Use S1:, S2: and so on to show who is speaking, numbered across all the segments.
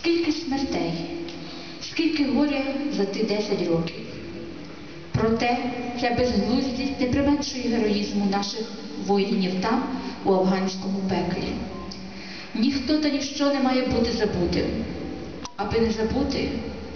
S1: Скільки смертей, скільки горя за ті 10 років. Проте ця безглуздість не применшує героїзму наших воїнів там, у афганському пеклі. Ніхто та ніщо не має бути забутим. Аби не забути,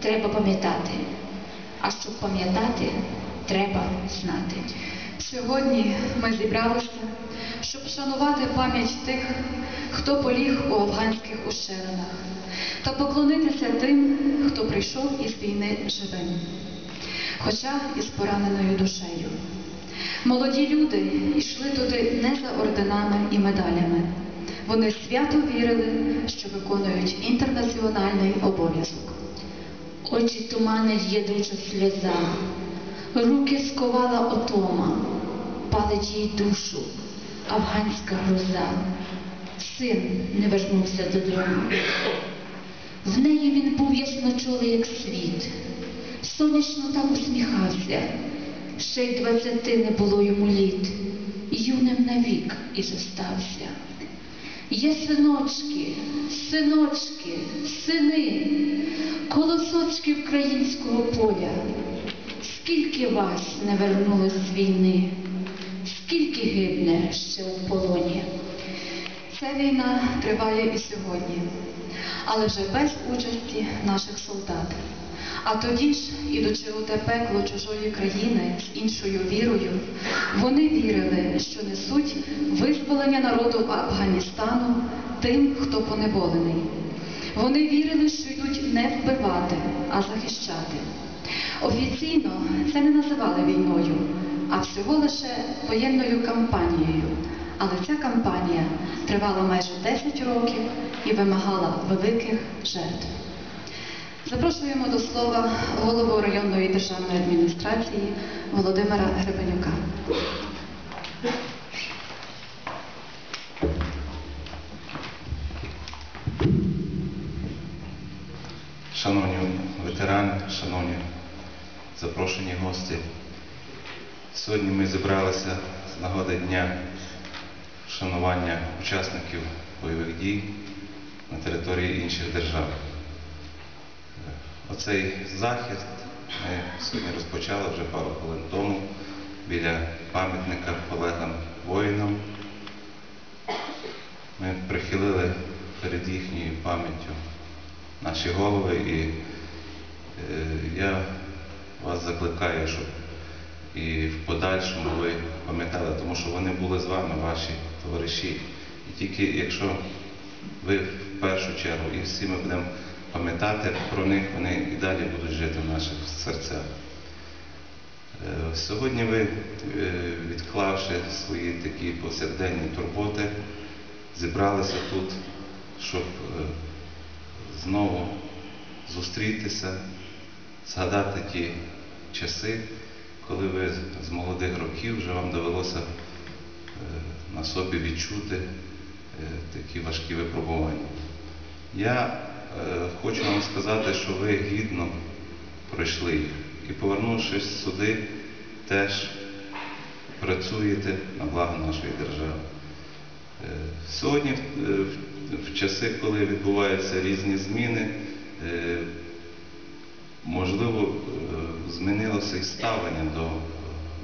S1: треба пам'ятати. А щоб пам'ятати, треба знати.
S2: Сьогодні ми зібралися, щоб вшанувати пам'ять тих, хто поліг у афганських ущелинах, та поклонитися тим, хто прийшов із війни живим, хоча і з пораненою душею. Молоді люди йшли туди не за орденами і медалями. Вони свято вірили, що виконують інтернаціональний обов'язок.
S1: Очі туманить єдуча сльоза, руки сковала отома, палить їй душу афганська гроза. Син не вернувся додому. В неї він був ясночолий, як світ, сонячно так усміхався, ще й двадцяти не було йому літ, юним навік і зостався. Є синочки, синочки, сини, колосочки українського поля. Скільки вас не вернулось з війни, скільки гибне ще у полоні.
S2: Ця війна триває і сьогодні, але вже без участі наших солдат. А тоді ж, ідучи у те пекло чужої країни з іншою вірою, вони вірили, що несуть визволення народу Афганістану тим, хто поневолений. Вони вірили, що йдуть не вбивати, а захищати. Офіційно це не називали війною, а всього лише воєнною кампанією. Але ця кампанія тривала майже 10 років і вимагала великих жертв. Запрошуємо до слова голову районної державної адміністрації Володимира Гребенюка.
S3: Шановні ветерани, шановні запрошені гості, сьогодні ми зібралися з нагоди Дня вшанування учасників бойових дій на території інших держав. Оцей захід ми сьогодні розпочали вже пару хвилин тому біля пам'ятника колегам воїнам. Ми прихилили перед їхньою пам'яттю наші голови і е, я вас закликаю, щоб і в подальшому ви пам'ятали, тому що вони були з вами, ваші товариші. І тільки якщо ви в першу чергу і всі ми будемо пам'ятати про них, вони і далі будуть жити в наших серцях. Е, Сьогодні ви, е, відклавши свої такі повсякденні турботи, зібралися тут, щоб е, знову зустрітися, згадати ті часи, коли ви з молодих років вже вам довелося е, на собі відчути е, такі важкі випробування. Я е, хочу вам сказати, що ви гідно пройшли їх і, повернувшись сюди, теж працюєте на благо нашої держави. Сьогодні, в- часи, коли відбуваються різні зміни, можливо, е, змінилося і ставлення до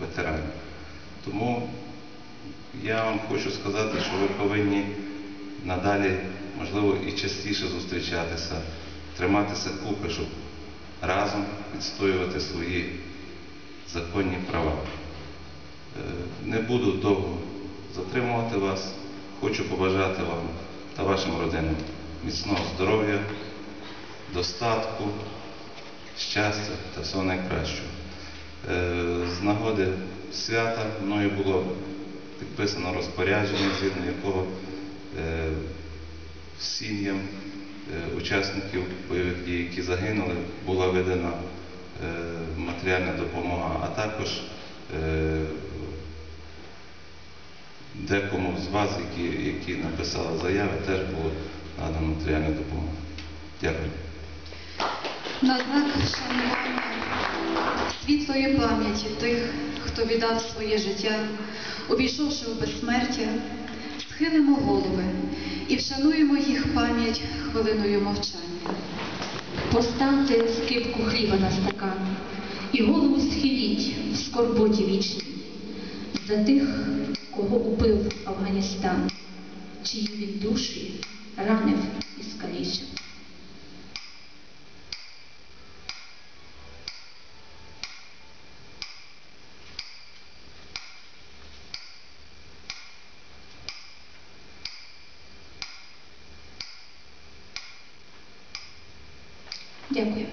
S3: ветеранів. Тому я вам хочу сказати, що ви повинні надалі, можливо, і частіше зустрічатися, триматися купи, щоб разом відстоювати свої законні права. Е, Не буду довго затримувати вас. Хочу побажати вам та вашим родинам міцного здоров'я, достатку, щастя та всього найкращого. Е, З нагоди свята мною було підписано розпорядження, згідно якого е, сім'ям е, учасників бойових дій, які загинули, була видана матеріальна допомога, а також декому з вас, які, написали заяви, теж було надано матеріальна допомога. Дякую.
S2: На знак шанування світлої пам'яті тих, хто віддав своє життя, увійшовши у безсмертя, Схилимо голови і вшануємо їх пам'ять хвилиною мовчання.
S1: Поставте скипку хліба на стакан і голову схиліть в скорботі вічній за тих, кого убив Афганістан, чиї він душі ранив і скалічив. Дякую.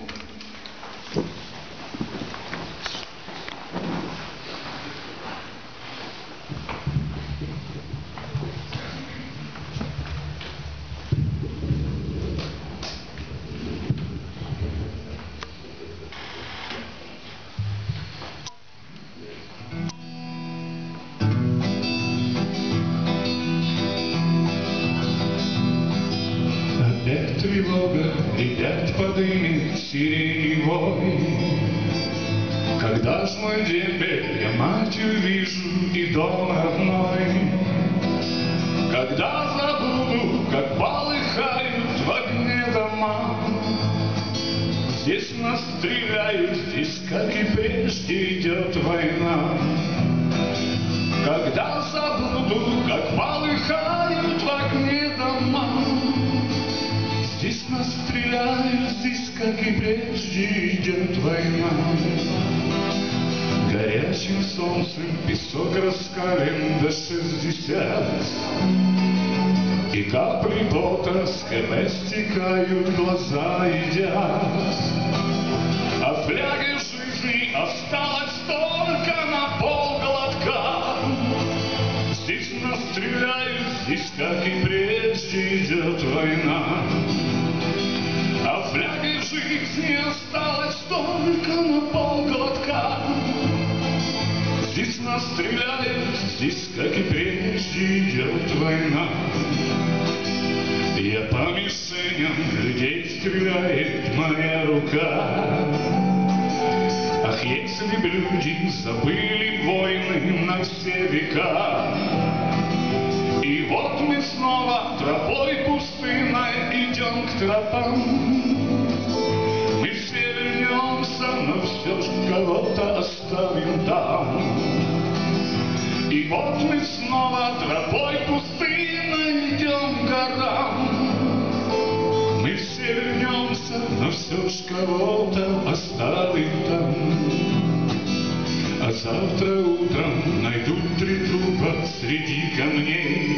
S4: Тревога, опять подымет сиреневой. Когда ж мой дебель я мать увижу и дом родной? Когда забуду, как полыхают в огне дома? Здесь нас стреляют, здесь, как и прежде, идет война. Когда забуду, как полыхают Стреляют, здесь, как и прежде, идет война. Горячим солнцем песок раскален до шестьдесят, И капли пота с КБ стекают, глаза едят. А фляги жизни осталось только на полглотка. Здесь нас стреляют, здесь, как и прежде, идет война. Жизни осталось только на полглотка. Здесь нас стреляют, здесь, как и прежде, идет война. Я по мишеням людей стреляет моя рука. Ах, если б люди забыли войны на все века, И вот мы снова тропой пустынной идем к тропам. Вот мы снова тропой пустынной идем к горам. Мы все вернемся, но все ж кого-то оставим там. А завтра утром найдут три трупа среди камней.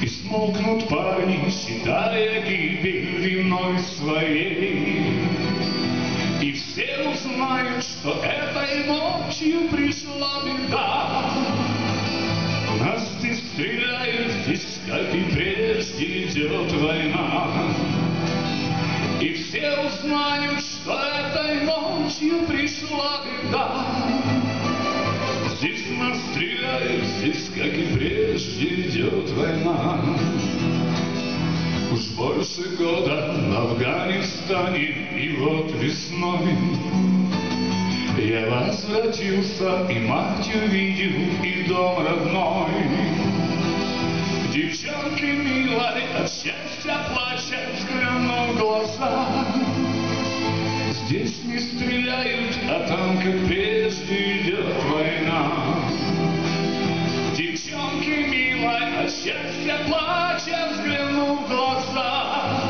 S4: И смолкнут парни, считая гибель виной своей. И все узнают, что этой ночью пришла беда. Стреляют, здесь, как и прежде, идет война. И все узнают, что этой ночью пришла беда. Здесь нас стреляют, здесь, как и прежде, идет война. Уж больше года в Афганистане, и вот весной я возвратился, и мать увидел, и дом родной. Девчонки милой от счастья плача взглянул в глаза. Здесь не стреляют, а там, как прежде, идет война. Девчонки милой от счастья плача взглянул в глаза.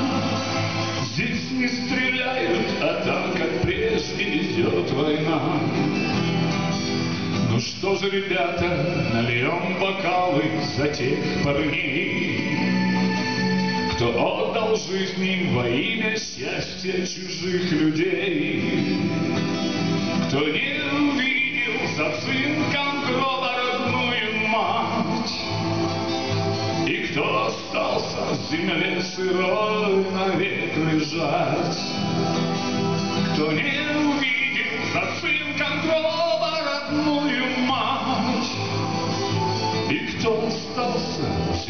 S4: Здесь не стреляют, а там, как прежде, идет война. Ну что же, ребята, нальем бокалы за тех парней, Кто отдал жизни во имя счастья чужих людей, Кто не увидел за цинком гроба родную мать, И кто остался в земле сырой навек лежать. Кто не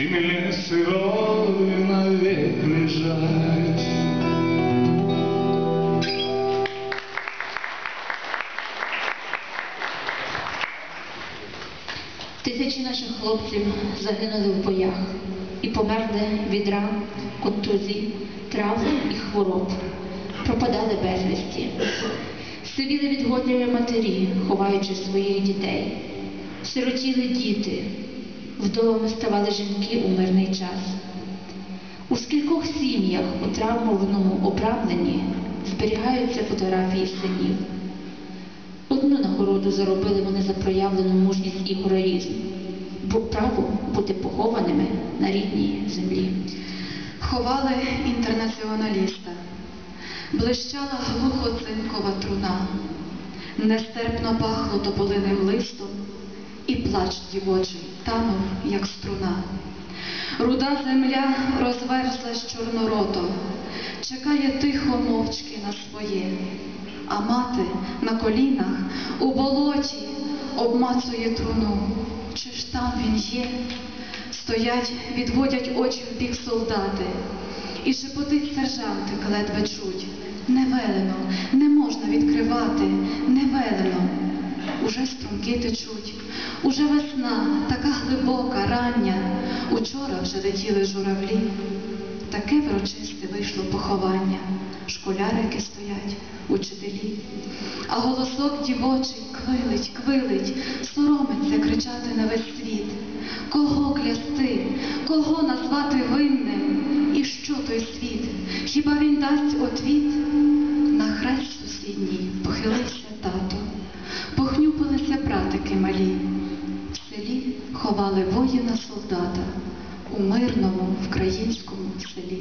S4: земле сырой навек лежать.
S1: Тисячі наших хлопців загинули в боях і померли від ран, контузій, травм і хвороб, пропадали безвісті. Сивіли від горя матері, ховаючи своїх дітей. Сиротіли діти, вдовами ставали жінки у мирний час. У скількох сім'ях у травмованому обрамленні зберігаються фотографії синів. Одну нагороду заробили вони за проявлену мужність і героїзм, бо право бути похованими на рідній землі.
S2: Ховали інтернаціоналіста, блищала глухо цинкова труна, нестерпно пахло тополиним листом, і плач дівочий танув, як струна. Руда земля розверзлась чорнорото, чекає тихо мовчки на своє, а мати на колінах у болоті обмацує труну. Чи ж там він є? Стоять, відводять очі в бік солдати, і шепотить сержанти ледве чуть. Не велено, не можна Струмки течуть, уже весна, така глибока, рання. Учора вже летіли журавлі. Таке врочисте вийшло поховання. Школярики стоять, учителі. А голосок дівочий квилить, квилить, соромиться кричати на весь світ. Кого клясти, кого назвати винним? І що той світ? Хіба він дасть отвіт? Мирному українському селі.